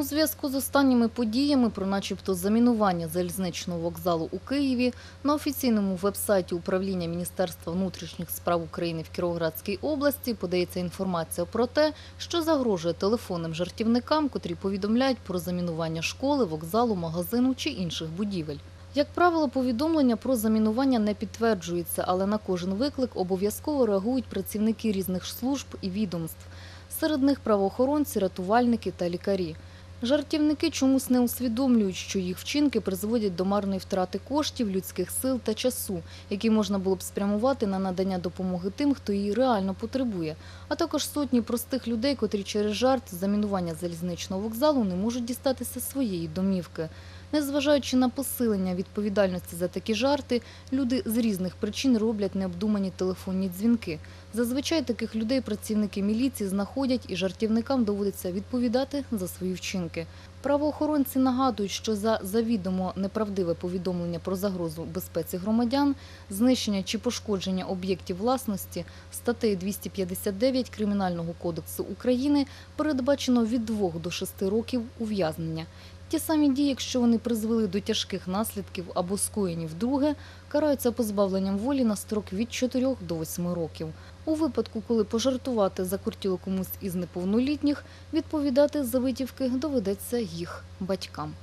У зв'язку з останніми подіями про начебто замінування залізничного вокзалу у Києві на офіційному вебсайті управління Міністерства внутрішніх справ України в Кіровоградській області подається інформація про те, що загрожує телефонним жартівникам, котрі повідомляють про замінування школи, вокзалу, магазину чи інших будівель. Як правило, повідомлення про замінування не підтверджується, але на кожен виклик обов'язково реагують працівники різних служб і відомств. Серед них правоохоронці, рятувальники та лікарі. Жартівники чомусь не усвідомлюють, що їх вчинки призводять до марної втрати коштів, людських сил та часу, які можна було б спрямувати на надання допомоги тим, хто її реально потребує, а також сотні простих людей, котрі через жарт замінування залізничного вокзалу не можуть дістатися своєї домівки. Незважаючи на посилення відповідальності за такі жарти, люди з різних причин роблять необдумані телефонні дзвінки. Зазвичай таких людей працівники міліції знаходять і жартівникам доводиться відповідати за свої вчинки. Правоохоронці нагадують, що за завідомо неправдиве повідомлення про загрозу безпеці громадян, знищення чи пошкодження об'єктів власності статтею 259 Кримінального кодексу України передбачено від 2 до 6 років ув'язнення. Ті самі дії, якщо вони призвели до тяжких наслідків або скоєні вдруге, караються позбавленням волі на строк від 4 до 8 років. У випадку, коли пожартувати закуртіло комусь із неповнолітніх, відповідати за витівки доведеться їх батькам.